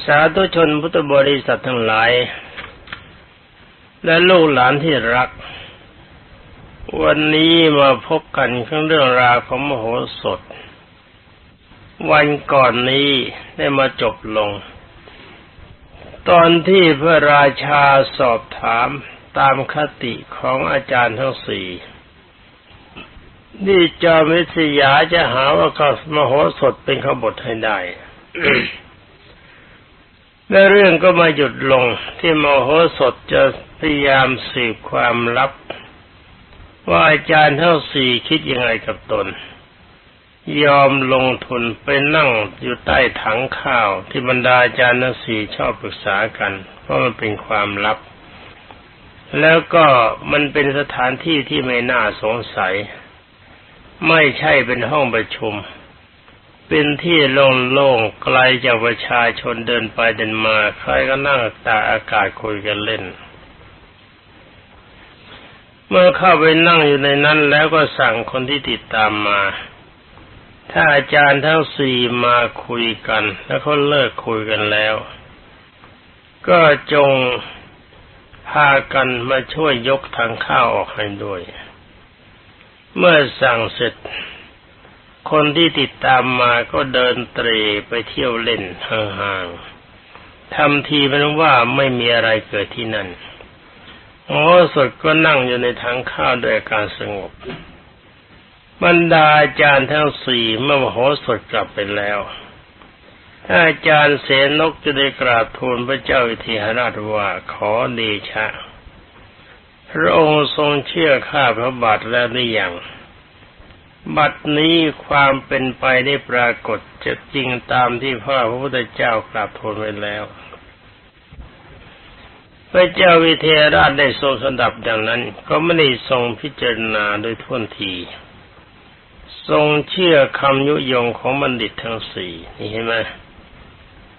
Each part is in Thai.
านสาธุชนพุทธบริษัททั้งหลาย และลูกหลานที่รัก วันนี้มาพบกันเรื่องเรื่องราวของมโหสถ วันก่อนนี้ได้มาจบลง ตอนที่พระราชาสอบถามตามคติของอาจารย์ทั้งสี่นี่จอมิสยาจะหาว่าก็มโหสถเป็นขบฏให้ได้ และเรื่องก็มาหยุดลงที่มโหสถจะพยายามสืบความลับ ว่าอาจารย์เทั้งสี่คิดยังไงกับตน ยอมลงทุนไปนั่งอยู่ใต้ถังข้าว ที่บรรดาอาจารย์ทั้งสี่ชอบปรึกษากัน เพราะมันเป็นความลับ แล้วก็มันเป็นสถานที่ที่ไม่น่าสงสัย ไม่ใช่เป็นห้องประชุม เป็นที่โล่งๆไกลจากประชาชนเดินไปเดินมา ใครก็นั่งตากอากาศคุยกันเล่น เมื่อเข้าไปนั่งอยู่ในนั้นแล้วก็สั่งคนที่ติดตามมา ถ้าอาจารย์ทั้งสี่มาคุยกัน แล้วเขาเลิกคุยกันแล้ว ก็จงพากันมาช่วยยกทางข้าวออกให้ด้วย เมื่อสั่งเสร็จ คนที่ติดตามมาก็เดินเตรไปเที่ยวเล่นห่างๆทำทีเป็นว่าไม่มีอะไรเกิดที่นั่นโอ้สดก็นั่งอยู่ในถังข้าวด้วยการสงบบรรดาอาจารย์ทั้งสี่เมื่อโหสดกลับไปแล้วถ้าอาจารย์เสนกจะได้กราบทูลพระเจ้าวิเทหราชว่าขอเดชะ พระองค์ทรงเชื่อข้าพระบาทแล้วหรือยัง บัดนี้ความเป็นไปได้ปรากฏจะจริงตามที่พ่อพระพุทธเจ้ากราบทูลไว้แล้ว พระเจ้าวิเทหราชได้ทรงสดับดังนั้น ก็ไม่ได้ทรงพิจารณาโดยท่วนที ทรงเชื่อคำยุยงของบัณฑิตทั้งสี่นี่เห็นไหม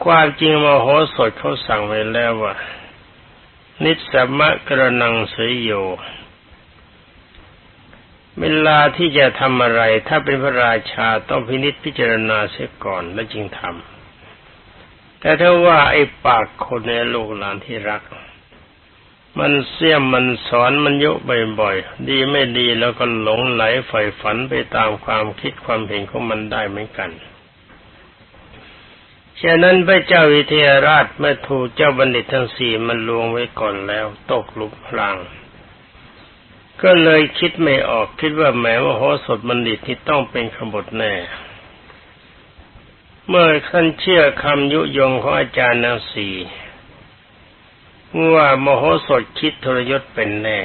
ความจริงมโหสถเขาสั่งไว้แล้วว่า นิสมะกระนังเสยโย เวลาที่จะทำอะไร ถ้าเป็นพระราชาต้องพินิจพิจารณาเสียก่อนแล้วจึงทำแต่ถ้าว่าไอ้ปากคนในลูกหลานที่รัก มันเสี่ยมมันสอนมันยุบ่อยๆดีไม่ดีแล้วก็หลงไหลใฝ่ฝันไปตามความคิดความเห็นของมันได้เหมือนกันฉะนั้นพระเจ้าวิเทหราชเมื่อถูกเจ้าบัณฑิตทั้งสี่มันลวงไว้ก่อนแล้ว ตกลุกพลาง ก็เลยคิดไม่ออกคิดว่าแม้ว่าโหสถบัณฑิตที่ต้องเป็นขบฏแน่ เมื่อท่านเชื่อคำยุยงของอาจารย์นางสีว่ามโหสถคิดทรยศเป็นแน่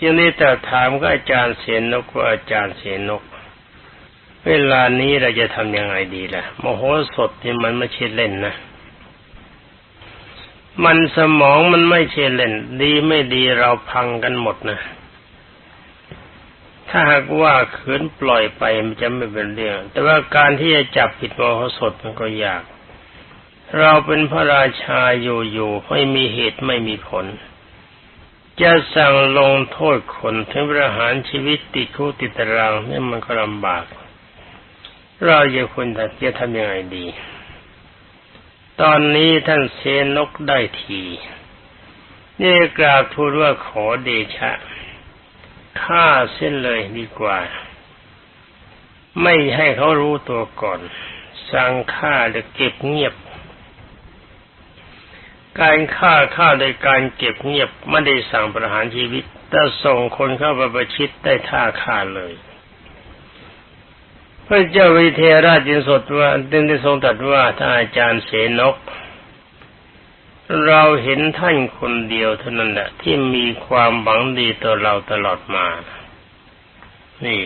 ยังได้แต่ถามก็อาจารย์เสียนกว่าอาจารย์เสียนก เวลานี้เราจะทำยังไงดีล่ะ มโหสถที่มันไม่ใช่เล่นนะ มันสมองมันไม่เชเล่นดีไม่ดีเราพังกันหมดนะ ถ้าหากว่าขืนปล่อยไปมันจะไม่เป็นเรื่อง แต่ว่าการที่จะจับผิดมโหสถมันก็ยาก เราเป็นพระราชาอยู่ๆไม่มีเหตุไม่มีผล จะสั่งลงโทษคนถึงประหารชีวิตติดคุกติดตารางนี่มันก็ลำบาก เราจะควรจะทำยังไงดี ตอนนี้ท่านเซนกได้ทีนี่กราบทูลว่าขอเดชะฆ่าเส้นเลยดีกว่า ไม่ให้เขารู้ตัวก่อน สั่งฆ่าจะเก็บเงียบ การฆ่าฆ่าโดยการเก็บเงียบไม่ได้สั่งประหารชีวิต แต่ส่งคนเข้าไปประชิดได้ท่าฆ่าเลย พระเจ้าวิเทหราชจึงสดว่าจึงได้ทรงตรัสว่าถ้าอาจารย์เสนก เราเห็นท่านคนเดียวเท่านั้นแหละที่มีความหวังดีต่อเราตลอดมา นี่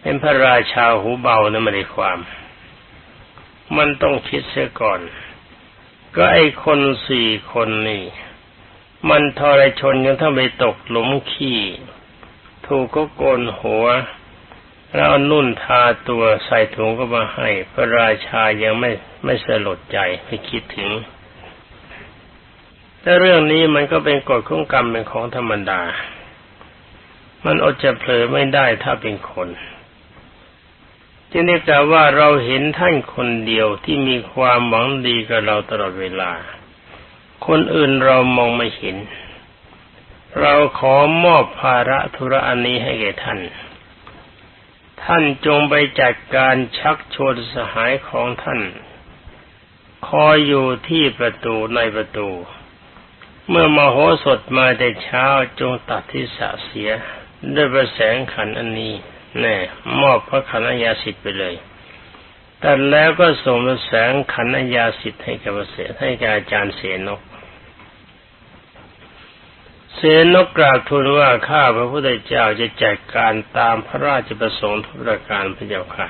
เป็นพระราชาหูเบานะไม่ได้ความ มันต้องคิดเสียก่อน ก็ไอคนสี่คนนี่ มันทรชนจนถ้าไปตกหลุมขี้ ถูกก็โกนหัว แล้วนุ่นทาตัวใส่ถุงก็มาให้ พระราชายังไม่ไม่สลดใจไม่คิดถึง แต่เรื่องนี้มันก็เป็นกฎของกรรมเป็นของธรรมดา มันอดจะเผลอไม่ได้ถ้าเป็นคนจึงได้กล่าวว่าเราเห็นท่านคนเดียวที่มีความหวังดีกับเราตลอดเวลา คนอื่นเรามองไม่เห็น เราขอมอบภาระธุระอันนี้ให้แก่ท่าน ท่านจงไปจัดการชักชวนสหายของท่าน คอยอยู่ที่ประตูในประตู เมื่อมโหสถมาแต่เช้าจงตัดที่สะเสีย ด้วยประแสงขันอันนี้แน่มอบพระขันธยาสิทธิ์ไปเลยแต่แล้วก็ส่งแสงขันธยาสิทธิ์ให้กับเสให้กับอาจารย์เสนก เสนกกราบทูลว่าข้าพระพุทธเจ้าจะจัดการตามพระราชประสงค์ทุกประการพระเจ้าค่ะ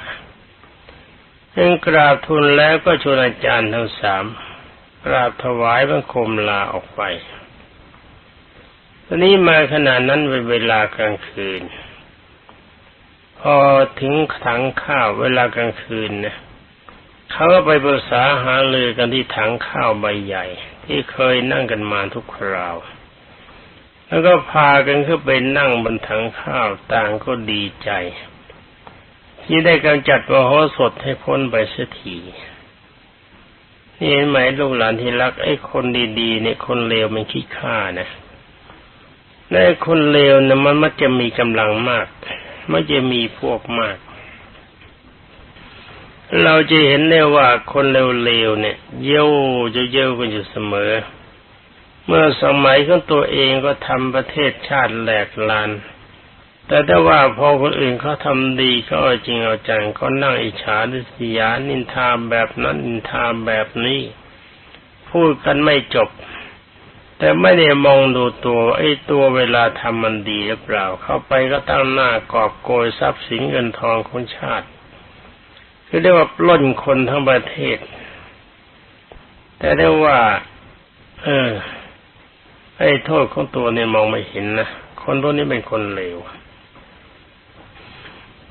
เองกราบทูลแล้วก็ชวนอาจารย์ทั้งสามกราบถวายบังคมลาออกไปตอนนี้มาขณะนั้นเป็นเวลากลางคืน พอถึงถังข้าวเวลากลางคืนนะเขาก็ไปปรึกษาหาเลยกันที่ถังข้าวใบใหญ่ ที่เคยนั่งกันมาทุกคราว แล้วก็พากันขึ้นไปนั่งบนถังข้าวต่างก็ดีใจ ที่ได้กำจัดมโหสถให้พ้นไปเสียทีนี่เห็นไหมลูกหลานที่รักไอ้คนดีๆเนี่ยคนเลวมันขี้ข้านะและคนเลวเนี่ยมันมักจะมีกำลังมาก มันจะมีพวกมาก เราจะเห็นได้ว่าคนเร็วๆเนี่ย เย่จะเย่กันอยู่เสมอ เมื่อสมัยของตัวเองก็ทำประเทศชาติแหลกลาน แต่ถ้าว่าพอคนอื่นเขาทำดีเขาเอาจริงเอาจังก็นั่งอิจฉาดิสยานินทาแบบนั้นนินทาแบบนี้ พูดกันไม่จบ แต่ไม่ได้มองดูตัวไอ้ตัวเวลาทำมันดีหรือเปล่า เข้าไปก็ตั้งหน้ากอบโกยทรัพย์สินเงินทองของชาติคือเรียกว่าปล้นคนทั้งประเทศ แต่ได้ว่า เออ ไอ้โทษของตัวเนี่ยมองไม่เห็นนะคนพวกนี้เป็นคนเลว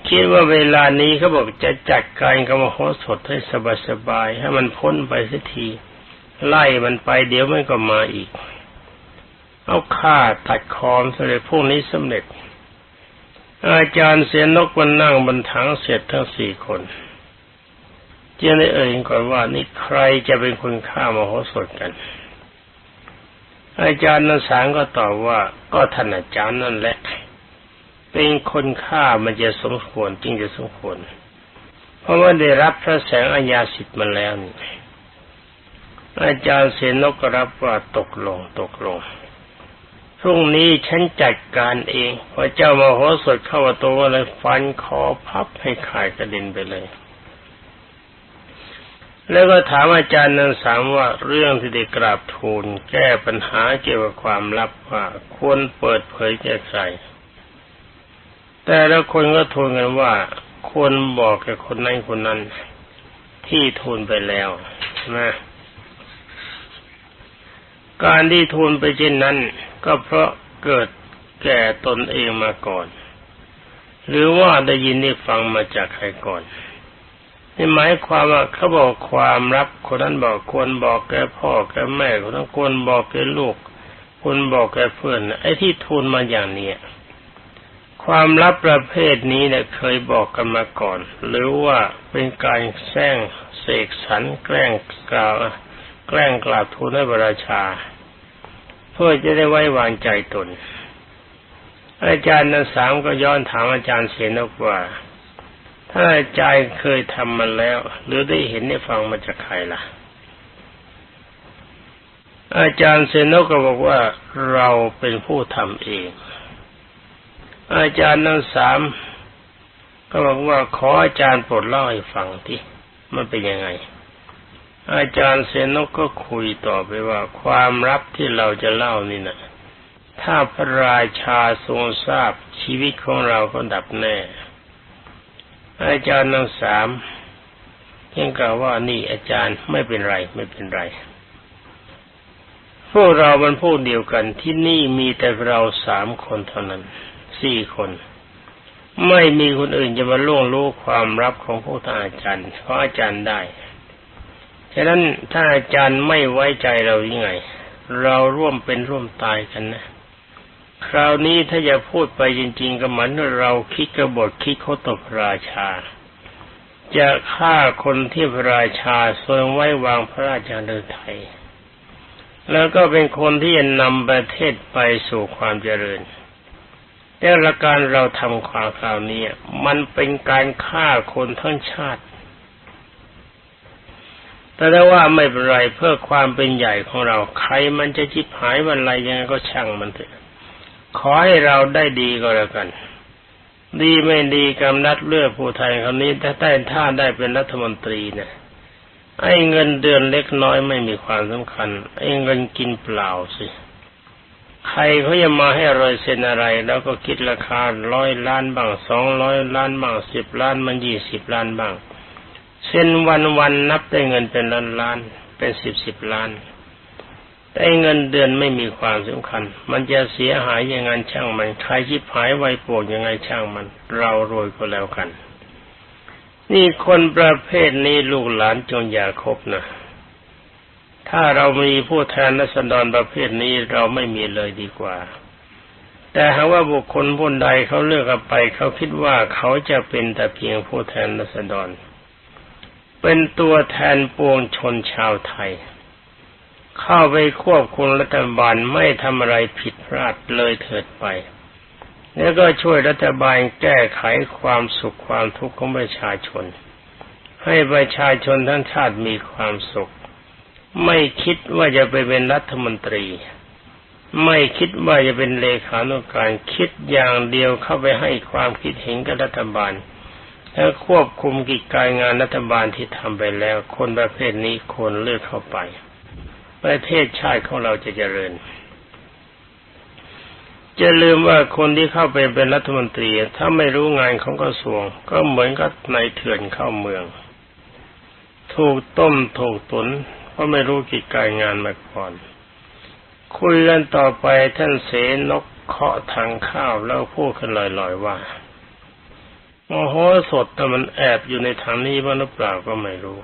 คิดว่าเวลานี้เขาบอกจะจัดการกรรมโหสถให้สบายๆให้มันพ้นไปสักที ไล่มันไปเดี๋ยวมันก็มาอีก เอาฆ่าตัดคอมสำเร็จพวกนี้สำเร็จ อาจารย์เสียนกมันนั่งบนถังเสร็จทั้งสี่คนเจ้าได้เอ่ยก่อนว่านี่ใครจะเป็นคนฆ่ามโหสถกัน อาจารย์นันสางก็ตอบว่าก็ท่านอาจารย์นั่นแหละ เป็นคนฆ่ามันจะสมควรจริงจะสมควร เพราะว่าได้รับพระแสงอาญาสิทธิ์มาแล้วนี่อาจารย์เสนกก็รับว่าตกลงตกลงพรุ่งนี้ฉันจัดการเองพอเจ้ามาโหสถเข้าตัวเลยฟันคอพับให้ขายกระเด็นไปเลย แล้วก็ถามอาจารย์นันสามว่าเรื่องที่ได้กราบทูลแก้ปัญหาเกี่ยวกับความลับว่าควรเปิดเผยแก่ใคร แต่แล้วคนก็ทูลกันว่าควรบอกแก่คนนั้นคนนั้น ที่ทูลไปแล้วนะการที่ทูลไปเช่นนั้น ก็เพราะเกิดแก่ตนเองมาก่อน หรือว่าได้ยินได้ฟังมาจากใครก่อน นี่หมายความว่าเขาบอกความรับคนนั้นบอกควรบอกแกพ่อแกแม่คนนั้นควรบอกแกลูกควรบอกแกเพื่อนไอ้ที่ทูลมาอย่างเนี้ยความลับประเภทนี้เนี่ยเคยบอกกันมาก่อน หรือว่าเป็นการแซงเสกสรรแกล้งกล่าวแกล้งกราบทูลให้บราชา เพื่อจะได้ไว้วางใจตน อาจารย์นันสามก็ย้อนถามอาจารย์เสนกว่า ถ้าอาจารย์เคยทำมาแล้ว หรือได้เห็นได้ฟังมาจากใครล่ะ อาจารย์เสนก็บอกว่าเราเป็นผู้ทำเอง อาจารย์นันสามก็บอกว่าขออาจารย์โปรดเล่าให้ฟังที่มันเป็นยังไง อาจารย์เซนกก็คุยต่อไปว่า ความลับที่เราจะเล่านี่นะถ้าพระราชาทรงทราบชีวิตของเราก็ดับแน่ อาจารย์ทั้งสามยังกล่าวว่านี่อาจารย์ไม่เป็นไรไม่เป็นไร พวกเรามันพวกเดียวกันที่นี่มีแต่เราสามคนเท่านั้นสี่คน ไม่มีคนอื่นจะมาล่วงรู้ความลับของพวกท่านอาจารย์เพราะอาจารย์ได้ฉะนั้นถ้าอาจารย์ไม่ไว้ใจเรายังไง เราร่วมเป็นร่วมตายกันนะ คราวนี้ถ้าจะพูดไปจริง ๆก็เหมือนเราคิดกบฏคิดเขาตบราชา จะฆ่าคนที่พระราชาทรงไว้วางพระราชาเดินไทย แล้วก็เป็นคนที่จะนำประเทศไปสู่ความเจริญ แต่ละการเราทำความคราวนี้มันเป็นการฆ่าคนทั้งชาติ แต่ได้ว่าไม่เป็นไรเพื่อความเป็นใหญ่ของเราใครมันจะจิบหายวันไรยังไงก็ช่างมันเถอะ ขอให้เราได้ดีก็แล้วกัน ดีไม่ดีกำนัดเลือกผู้ไทยคนนี้ถ้าได้ถ้าได้เป็นรัฐมนตรีเนี่ยไอ้เงินเดือนเล็กน้อยไม่มีความสำคัญ ไอ้เงินกินเปล่าสิ ใครเขาจะมาให้รอยเซ็นอะไร แล้วก็คิดราคาร้อยล้านบ้างสองร้อยล้านบ้างสิบล้านมันยี่สิบล้านบ้างเซ็นวันวันนับได้เงินเป็นล้านล้านเป็นสิบสิบล้าน แต่เงินเดือนไม่มีความสำคัญ มันจะเสียหายยังไงช่างมันใครชิบหายไวปวกยังไงช่างมัน เรารวยก็แล้วกัน นี่คนประเภทนี้ลูกหลานจงอย่าคบนะถ้าเรามีผู้แทนรัศดรประเภทนี้เราไม่มีเลยดีกว่า แต่หากว่าบุคคลผู้ใดเขาเลือกไป เขาคิดว่าเขาจะเป็นแต่เพียงผู้แทนรัศดร เป็นตัวแทนปวงชนชาวไทย เข้าไปควบคุมรัฐบาลไม่ทำอะไรผิดพลาดเลยเถิดไป แล้วก็ช่วยรัฐบาลแก้ไขความสุขความทุกข์ของประชาชน ให้ประชาชนทั้งชาติมีความสุข ไม่คิดว่าจะไปเป็นรัฐมนตรี ไม่คิดว่าจะเป็นเลขานุการคิดอย่างเดียวเข้าไปให้ความคิดเห็นกับรัฐบาลแล้วควบคุมกิจการงานรัฐบาลที่ทำไปแล้ว คนประเภทนี้ควรเลือกเข้าไป ประเทศชาติของเราจะเจริญจะลืมว่าคนที่เข้าไปเป็นรัฐมนตรี ถ้าไม่รู้งานของกระทรวง ก็เหมือนกับนายเถื่อนเข้าเมือง ถูกต้มถูกตุนเพราะไม่รู้กิจการงานมาก่อน คุยกันต่อไปท่านเสนกเคาะทางข้าวแล้วพูดขึ้นลอยๆว่าโมโหสดแต่มันแอบอยู่ในทางนี้บ้างหรือเปล่าก็ไม่รู้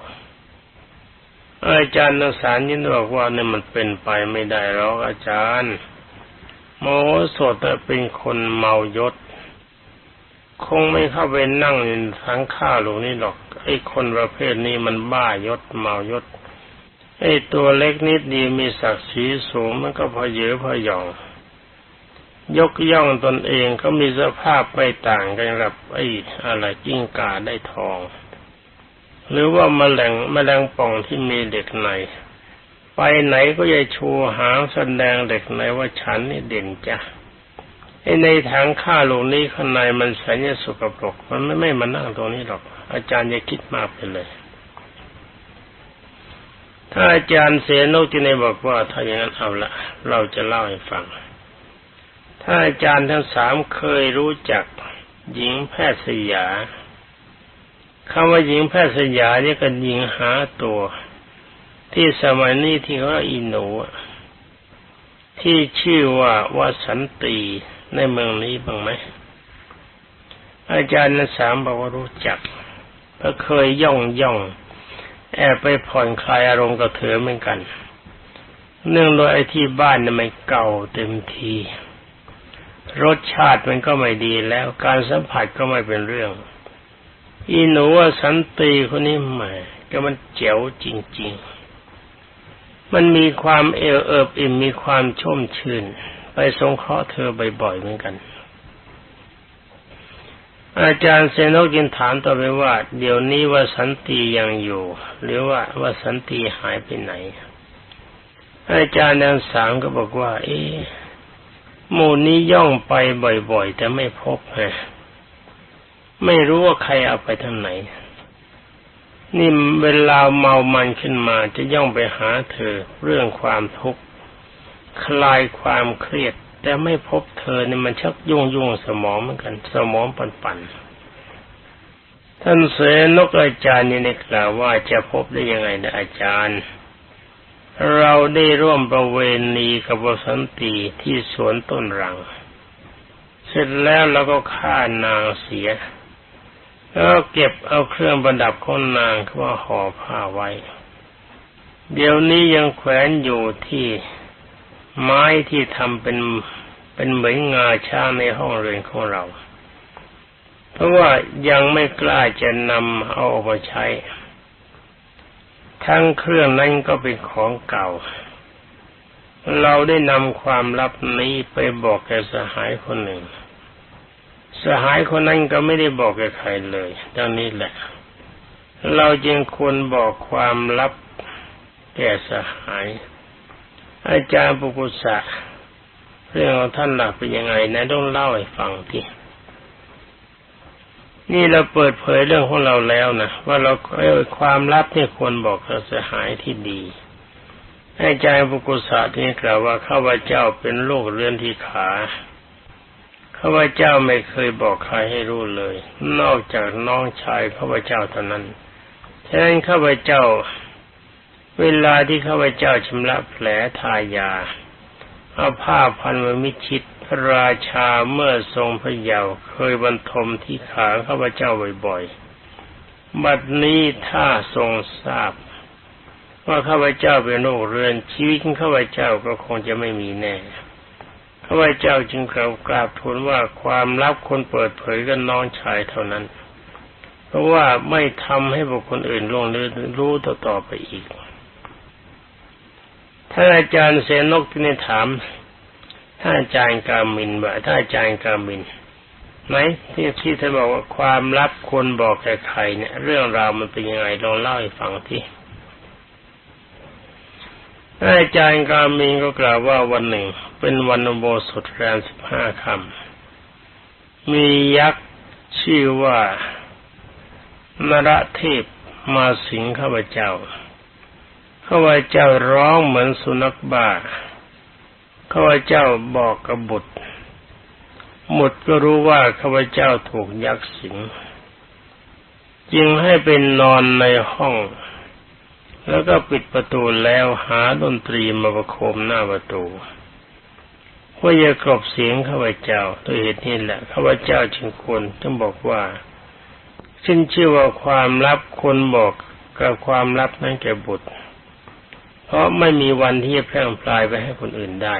อาจารย์นสารยินบอกว่าเนี่ยมันเป็นไปไม่ได้หรอกอาจารย์ โมโสดเป็นคนเมายศ คงไม่เข้าไปนั่งในทั้งข้าหลวงนี่หรอก ไอ้คนประเภทนี้มันบ้ายศเมายศ ไอ้ตัวเล็กนิดดีมีศักดิ์ศรีสูงมันก็พอเยอะพอหยอง ยกย่องตนเองก็มีสภาพไม่ต่างกันกับไอ้อะไรจิ้งกาได้ทอง หรือว่ามาแมลงแมลงป่องที่มีเด็กใน ไปไหนก็จะชูหางแสดงเด็กในว่าฉันนี่เด่นจ้ะไอในทางข้าลงนี้ข้างในมันแสนจะสกปรกมันไม่ไม่มานั่งตรงนี้หรอก อาจารย์อย่าคิดมากไปเลย ถ้าอาจารย์เสนกจินบอกว่าถ้าอย่างนั้นเอาละเราจะเล่าให้ฟัง ถ้าอาจารย์ทั้งสามเคยรู้จักหญิงแพทย์สยา คำว่าหญิงแพทย์สยาเนี่ยก็หญิงหาตัว ที่สมัยนี้ที่เขาอินโนที่ชื่อว่าวสันตีในเมืองนี้บ้างไหมอาจารย์นสามบอกว่ารู้จักเพราะเคยย่องย่อง แอบไปผ่อนคลายอารมณ์กับเธอเหมือนกัน เนื่องโดยไอ้ที่บ้านเนี่ยมันเก่าเต็มที รสชาติมันก็ไม่ดีแล้วการสัมผัสก็ไม่เป็นเรื่อง อีหนูว่าสันติคนนี้แหมก็มันเจ๋วจริง ๆ มันมีความเอวเอิบอิ่มมีความชุ่มชื่น ไปสงเคราะห์เธอบ่อยๆเหมือนกัน อาจารย์เซโนกินถามต่อไปว่า เดี๋ยวนี้ว่าสันติยังอยู่ หรือว่าว่าสันติหายไปไหน อาจารย์นางสามก็บอกว่า เอ๊ะหมู่นี้ย่องไปบ่อยๆ แต่ไม่พบไง ไม่รู้ว่าใครเอาไปทางไหน นี่เวลาเมามันขึ้นมาจะย่องไปหาเธอเรื่องความทุกข์คลายความเครียด แต่ไม่พบเธอเนี่ยมันชักยุ่งยุ่งสมองเหมือนกัน สมองปันปันท่านเสนกอาจารย์นี่นกล่าวว่าจะพบได้ยังไงนะอาจารย์ เราได้ร่วมประเวณีกับวสันตีที่สวนต้นรัง เสร็จแล้วเราก็ฆ่านางเสีย แล้วเก็บเอาเครื่องประดับของนางเขาว่าห่อผ้าไว้ เดี๋ยวนี้ยังแขวนอยู่ที่ไม้ที่ทำเป็นเป็นเหมือนงาช้างในห้องเรียนของเรา เพราะว่ายังไม่กล้าจะนำเอาออกมาใช้ ทั้งเครื่องนั้นก็เป็นของเก่า เราได้นำความลับนี้ไปบอกแกสหายคนหนึ่ง สหายคนนั้นก็ไม่ได้บอกใครเลยดังนี้แหละ เราจึงควรบอกความลับแก่สหาย อาจารย์ปุกุสะเรื่องของท่านหลักเป็นยังไงนะต้องเล่าให้ฟังทีนี่เราเปิดเผยเรื่องของเราแล้วนะว่าเราเออความลับนี่ควรบอกกับสหายที่ดีอาจารย์ปุกุสะที่กล่าวว่าข้าพเจ้าเป็นโรคเรื้อนที่ขา ข้าพเจ้าไม่เคยบอกใครให้รู้เลย นอกจากน้องชายข้าพเจ้าเท่านั้นฉะนั้นข้าพเจ้า เวลาที่ข้าพเจ้าชำระแผลทายาเอาผ้าพันไว้มิชิดพระราชาเมื่อทรงพระเยาว์เคยบรรทมที่ขาข้าพเจ้าบ่อยๆ บัดนี้ถ้าทรงทราบ ว่าข้าพเจ้าเป็นโรคเรื้อนชีวิตของข้าพเจ้าก็คงจะไม่มีแน่ ข้าเจ้าจึงกล่าวกราบทูลว่าความลับคนเปิดเผยกับน้องชายเท่านั้น เพราะว่าไม่ทำให้บุคคลอื่นล่วงรู้รู้ต่อไปอีกถ้าอาจารย์เสนกที่นี่ถามถ้าอาจารย์กามินว่าถ้าอาจารย์กามินไหมที่ที่ท่านบอกว่าความลับคนบอกแก่ใครเนี่ย เรื่องราวมันเป็นยังไงลองเล่าให้ฟังที่อาจารย์กามินก็กล่าวว่าวันหนึ่ง เป็นวันอุโบสถแรมสิบห้าคำมียักษ์ชื่อว่านรเทพมาสิงข้าพเจ้าข้าพเจ้าร้องเหมือนสุนัขบ้าข้าพเจ้าบอกกับบุตรหมดก็รู้ว่าข้าพเจ้าถูกยักษ์สิงจึงให้เป็นนอนในห้อง แล้วก็ปิดประตูแล้วหาดนตรีมาประโคมหน้าประตู เพื่อจะกลบเสียงข้าพเจ้าด้วยเหตุนี้แหละข้าพเจ้าจึงควรต้องบอกว่าซึ่งชื่อว่าความลับคนบอกกับความลับนั้นแก่บุตร เพราะไม่มีวันที่จะแพร่งพลายไปให้คนอื่นได้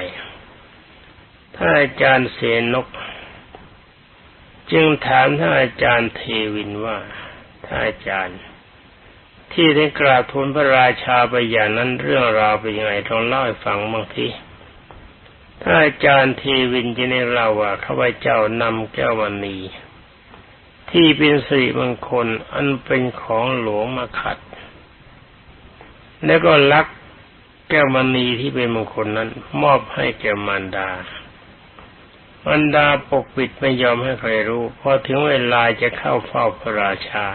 ถ้านอาจารย์เสนก จึงถามท่านอาจารย์เทวินว่าท่านอาจารย์ ที่ได้กราบทูลพระราชาไปอย่างนั้นเรื่องราวเป็นยังไงลองเล่าให้ฟังบ้างที ถ้าอาจารย์เทวินจะได้เล่าว่าข้าพเจ้านำแก้วมณีที่เป็นสิริมงคลอันเป็นของหลวงมาขัด แล้วก็ลักแก้วมณีที่เป็นมงคลนั้น มอบให้แก่มารดามารดาปกปิดไม่ยอมให้ใครรู้พอถึงเวลาจะเข้าเฝ้าพระราชา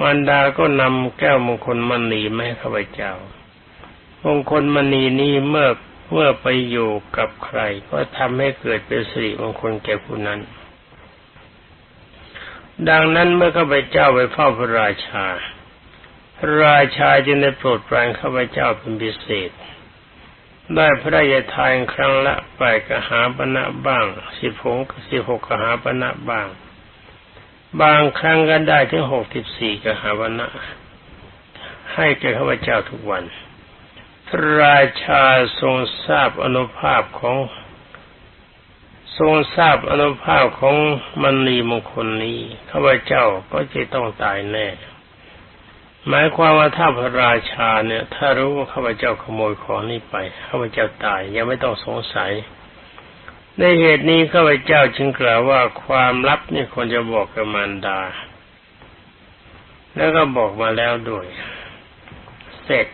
มารดาก็นำแก้วมงคลมณีมาให้ข้าพเจ้ามงคลมณีนี้เมื่อ เมื่อไปอยู่กับใคร ก็ทำให้เกิดเป็นสิริมงคลแก่ผู้นั้น ดังนั้นเมื่อข้าพเจ้าไปเฝ้าพระราชา พระราชาจึงได้โปรดปรานข้าพเจ้าเป็นพิเศษ ได้พระราชทานครั้งละไปกหาปณะบ้างสิบหกสิบหกกหาปณะบ้าง บางครั้งก็ได้ถึงหกสิบสี่กหาปณะให้แก่ข้าพเจ้าทุกวัน ราชาทรงทราบอนุภาพของทรงทราบอนุภาพของมณีมงคลนี้ข้าพเจ้าก็จะต้องตายแน่ หมายความว่าถ้าพระราชาเนี่ย ถ้ารู้ว่าข้าพเจ้าขโมยของนี้ไปข้าพเจ้าตายยังไม่ต้องสงสัย ในเหตุนี้ข้าพเจ้าจึงกล่าวว่าความลับนี่ควรจะบอกกับมารดา แล้วก็บอกมาแล้วด้วย เสร็จ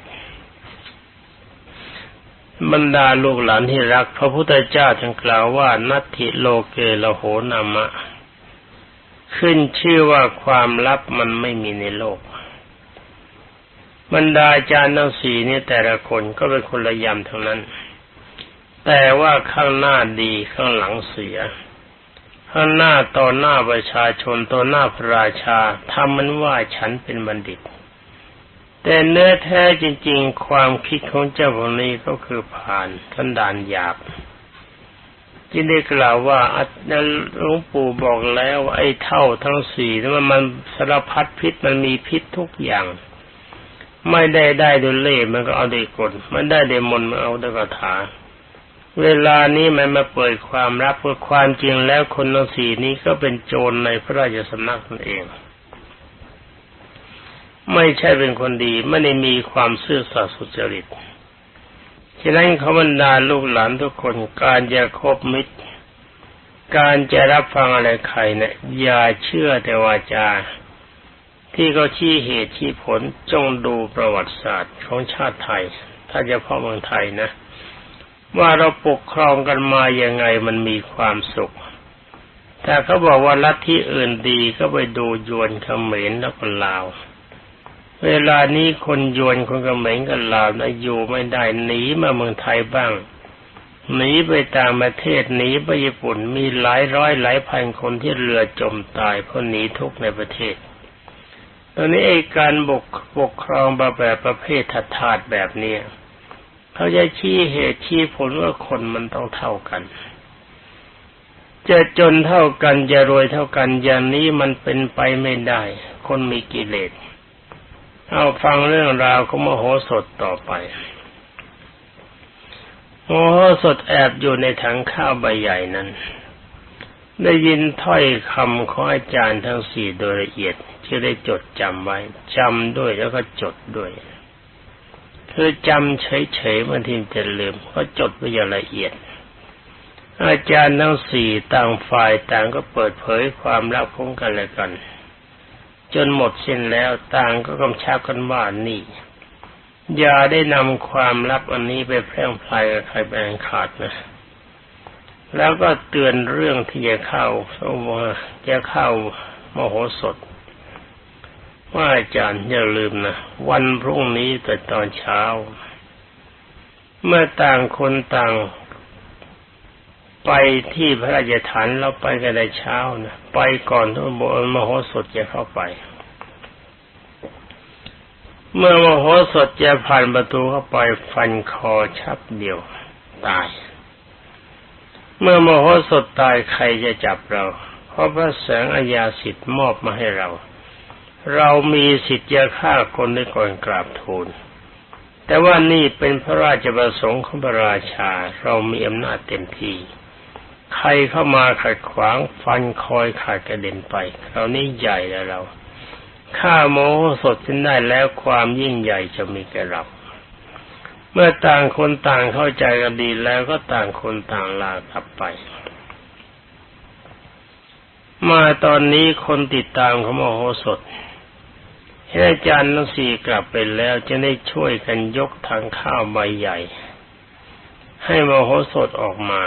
บรรดาลูกหลานที่รัก พระพุทธเจ้าจึงกล่าวว่านัตถิโลเกลโหนามะ ขึ้นชื่อว่าความลับมันไม่มีในโลก บรรดาอาจารย์ทั้งสี่นี่แต่ละคนก็เป็นคนละยำทั้งนั้น แต่ว่าข้างหน้าดีข้างหลังเสีย ข้างหน้าต่อหน้าประชาชนต่อหน้าพระราชาทำมันว่าฉันเป็นบัณฑิต แต่เนื้อแท้จริง ๆ ความคิดของเจ้าพวกนี้ก็คือผ่านทันดานหยาบจึงได้กล่าวว่าหลวงปู่บอกแล้วไอ้เท่าทั้งสี่นั้นมันสารพัดพิษมันมีพิษทุกอย่าง ไม่ได้ได้ด้วยเล่มันก็เอาด้กลมันได้ด้วยมนมันเอาด้วยคาถาเเวลานี้มันมาเปิดความรับเพราะความจริงแล้วคนทั้งสี่นี้ก็เป็นโจรในพระราชสำนักนั่นเอง ไม่ใช่เป็นคนดีไม่ได้มีความซื่อสัตย์สุจริตฉะนั้นเขาบรรดาลูกหลานทุกคนการจะคบมิตร การจะรับฟังอะไรใครเนะี่ยอย่าเชื่อแต่วาจา ที่เขาชี้เหตุชี้ผลจงดูประวัติศาสตร์ของชาติไทย ถ้าจะพ่อเมืองไทยนะ ว่าเราปกครองกันมาอย่างไงมันมีความสุขแต่เขาบอกว่าลัฐทธิอื่นดีก็ไปดูยวนเขมรแล้วก็ลาว เวลานี้คนยวนคนกระเหม็งกันลาวนะอยู่ไม่ได้หนีมาเมืองไทยบ้างหนีไปต่างประเทศหนีไปญี่ปุ่นมีหลายร้อยหลายพันคนที่เรือจมตายเพราะหนีทุกในประเทศ ตอนนี้ไอ้การบกปกครองแบบประเภทถัดถาดแบบนี้เขาจะชี้เหตุชี้ผลว่าคนมันต้องเท่ากัน จะจนเท่ากันจะรวยเท่ากันอย่างนี้มันเป็นไปไม่ได้ คนมีกิเลส เอาฟังเรื่องราวของมโหสถต่อไป มโหสถแอบอยู่ในถังข้าวใบใหญ่นั้น ได้ยินถ้อยคำของอาจารย์ทั้งสี่โดยละเอียดที่ได้จดจำไว้จำด้วยแล้วก็จดด้วยคือจำเฉยๆบางทีจะลืมก็จดไว้อย่างละเอียด อาจารย์ทั้งสี่ต่างฝ่ายต่างก็เปิดเผยความลับของกันและกัน จนหมดสิ้นแล้วต่างก็กำชับกันว่านี่อย่าได้นำความลับอันนี้ไปแพร่งพลายกับใครแบ่งขาดนะ แล้วก็เตือนเรื่องที่จะเข้าว่าจะเข้ามโหสถ ว่าอาจารย์อย่าลืมนะวันพรุ่งนี้แต่ตอนเช้า เมื่อต่างคนต่าง ไปที่พระราชฐานเราไปกันในเช้านะไปก่อนที่มโหสถจะเข้าไป เมื่อมโหสถจะผ่านประตูเข้าไปฟันคอชับเดียวตาย เมื่อมโหสถตายใครจะจับเรา เพราะพระแสงอาญาสิทธิ์มอบมาให้เรา เรามีสิทธิ์จะฆ่าคนได้ก่อนกราบทูลแต่ว่านี่เป็นพระราชประสงค์ของพระราชา เรามีอำนาจเต็มที่ ใครเข้ามาขัดขวางฟันคอยขาดกระเด็นไปเรานี่ใหญ่แล้วเราข้าโมโหสดขึ้นได้แล้วความยิ่งใหญ่จะมีแก่เราเมื่อต่างคนต่างเข้าใจกันดีแล้วก็ต่างคนต่างลากลับไป มาตอนนี้คนติดตามเขาโมโหสดเห็นอาจารย์ทั้งสี่กลับไปแล้วจะได้ช่วยกันยกทางข้าวใบใหญ่ ให้โมโหสดออกมา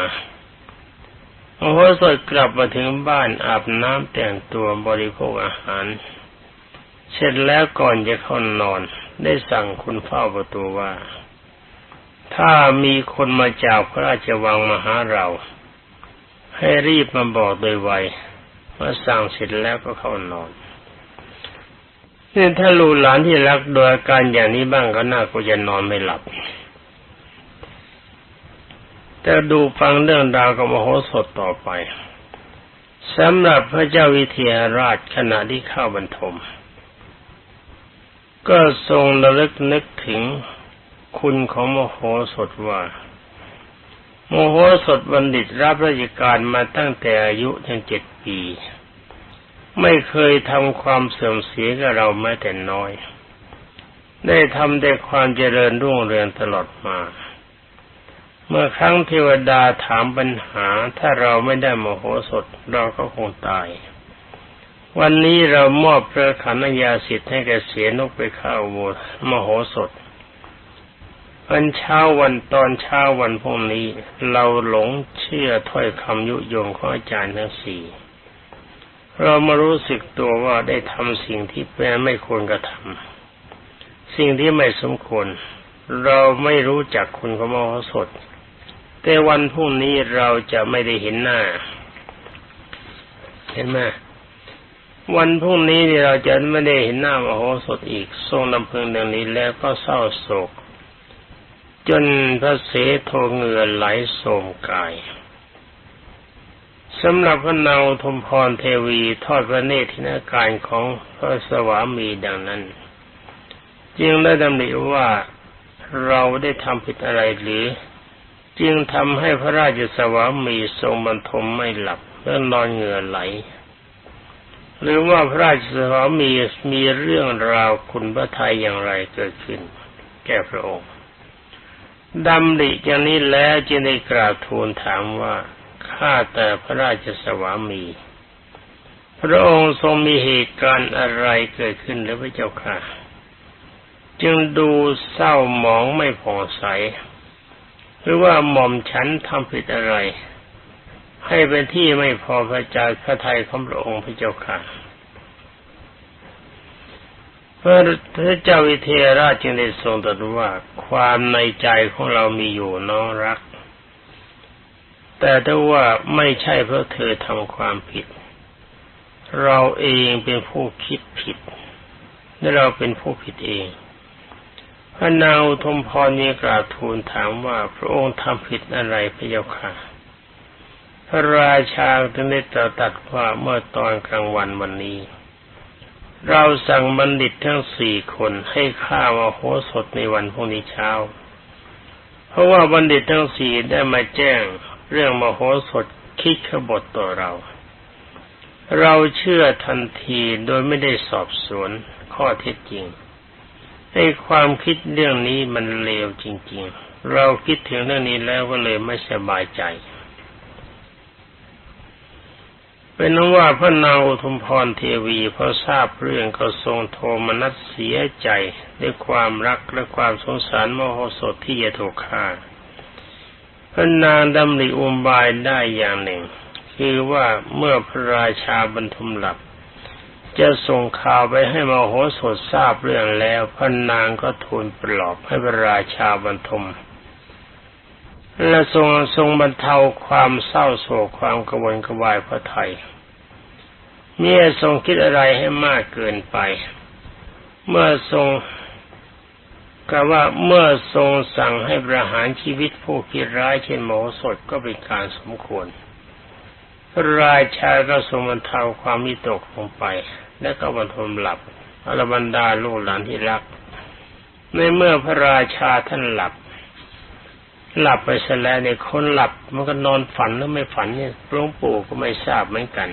พอสดกลับมาถึงบ้านอาบน้ำแต่งตัวบริโภคอาหาร เสร็จแล้วก่อนจะเข้านอน ได้สั่งคุณเฝ้าประตูว่า ถ้ามีคนมาจากพระราชวังมาหาเรา ให้รีบมาบอกโดยไวเมื่อสั่งเสร็จแล้วก็เข้านอนนี่ถ้าลูกหลานที่รักโดยอาการอย่างนี้บ้างก็น่าก็จะนอนไม่หลับ แต่ดูฟังเรื่องราวกับมโหสถต่อไปสำหรับพระเจ้าวิเทหราชขณะที่เข้าบรรทม ก็ทรงระลึกนึกถึงคุณของมโหสถว่า มโหสถบัณฑิตรับราชการมาตั้งแต่อายุยังเจ็ดปี ไม่เคยทำความเสื่อมเสียกับเราแม้แต่น้อย ได้ทำแต่ความเจริญรุ่งเรืองตลอดมา เมื่อครั้งเทวดาถามปัญหาถ้าเราไม่ได้มโหสถ เราก็คงตาย วันนี้เรามอบพระขันยาสิทธิ์ให้แกเสียนกไปข้าวโวมโหสถวันเช้าวันตอนเช้าวันพรุ่งนี้ เราหลงเชื่อถ้อยคำยุยงของอาจารย์ทั้งสี่เรามารู้สึกตัวว่าได้ทำสิ่งที่เป็นไม่ควรกระทำสิ่งที่ไม่สมควร เราไม่รู้จักคุณของมโหสถ แต่วันพรุ่งนี้เราจะไม่ได้เห็นหน้า เห็นไหมวันพรุ่งนี้เราจะไม่ได้เห็นหน้ามโหสถอีก ทรงลำพึงดังนี้แล้วก็เศร้าโศก จนพระเสโทเงื่อไหลโสมกายสำหรับพระนางทมพรเทวีทอดพระเนตรทินาการของพระสวามีดังนั้น จึงได้ดำริว่าเราได้ทำผิดอะไรหรือ จึงทำให้พระราชสวามีทรงบรรทมไม่หลับและนอนเหงื่อไหล หรือว่าพระราชสวามีมีเรื่องราวคุณพระไทยอย่างไรเกิดขึ้น แก่พระองค์ดำริอย่างนี้แล้วจึงได้กราบทูลถามว่าข้าแต่พระราชสวามี พระองค์ทรงมีเหตุการณ์อะไรเกิดขึ้นหรือพระเจ้าค่ะ จึงดูเศร้าหมองไม่ผ่องใส หรือว่าหม่อมฉันทำผิดอะไร ให้เป็นที่ไม่พอพระจาพระไทยของพระองค์พระเจ้าค่ะพระเจ้าวิเทหราชจึงได้ทรงตรัสว่าความในใจของเรามีอยู่น้องรัก แต่ถ้าว่าไม่ใช่เพราะเธอทำความผิด เราเองเป็นผู้คิดผิดและเราเป็นผู้ผิดเอง พระนางอุทมพรมีกราบทูลถามว่าพระองค์ทำผิดอะไรพระเจ้าค่ะ พระราชาจึงได้ตรัสว่าเมื่อตอนกลางวันวันนี้ เราสั่งบัณฑิตทั้งสี่คนให้ข้ามาโหสถในวันพรุ่งนี้เช้า เพราะว่าบัณฑิตทั้งสี่ได้มาแจ้งเรื่องมโหสถคิดขบฏต่อเรา เราเชื่อทันทีโดยไม่ได้สอบสวนข้อเท็จจริง ไอ้ความคิดเรื่องนี้มันเลวจริง ๆ เราคิดถึงเรื่องนี้แล้วก็เลยไม่สบายใจ เป็นนว่าพระนางอุทุมพรเทวีพอทราบเรื่องก็ทรงโทมนัสเสียใจด้วยความรักและความสงสารมโหสถที่จะถูกฆ่าพระนางดำริอุบายได้อย่างหนึ่ง คือว่าเมื่อพระราชาบรรทุมหลับ จะส่งข่าวไปให้มโหสถทราบเรื่องแล้วพระนางก็ทูลปลอบให้พระราชาบรรทม และทรงทรงบรรเทาความเศร้าโศกความกระวนกระวายพระไทยเมื่อทรงคิดอะไรให้มากเกินไป เมื่อทรงกล่าวว่าเมื่อทรงสั่งให้ประหารชีวิตผู้คิดร้ายเช่นโมโหสถก็เป็นการสมควร พระราชาก็ทรงบรรเทาความมิตกลงไป และก็บรรทมหลับอรบรรดาลูกหลานที่รัก ในเมื่อพระราชาท่านหลับ หลับไปเสแล้วเนี่ยคนหลับมันก็นอนฝันแล้วไม่ฝันเนี่ยหลวงปู่ก็ไม่ทราบเหมือนกัน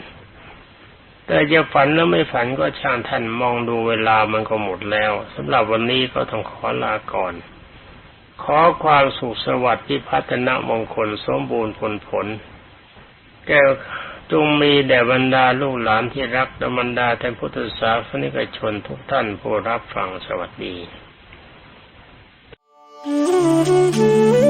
แต่จะฝันแล้วไม่ฝันก็ช่างท่านมองดูเวลามันก็หมดแล้วสำหรับวันนี้ก็ต้องขอลาก่อน ขอความสุขสวัสดิ์พิพัฒนมงคลสมบูรณ์ผลผล แก้วจงมีแด่บรรดาลูกหลานที่รักและบรรดาท่านพุทธศาสนิกชนทุกท่านผู้รับฟังสวัสดี Thank you.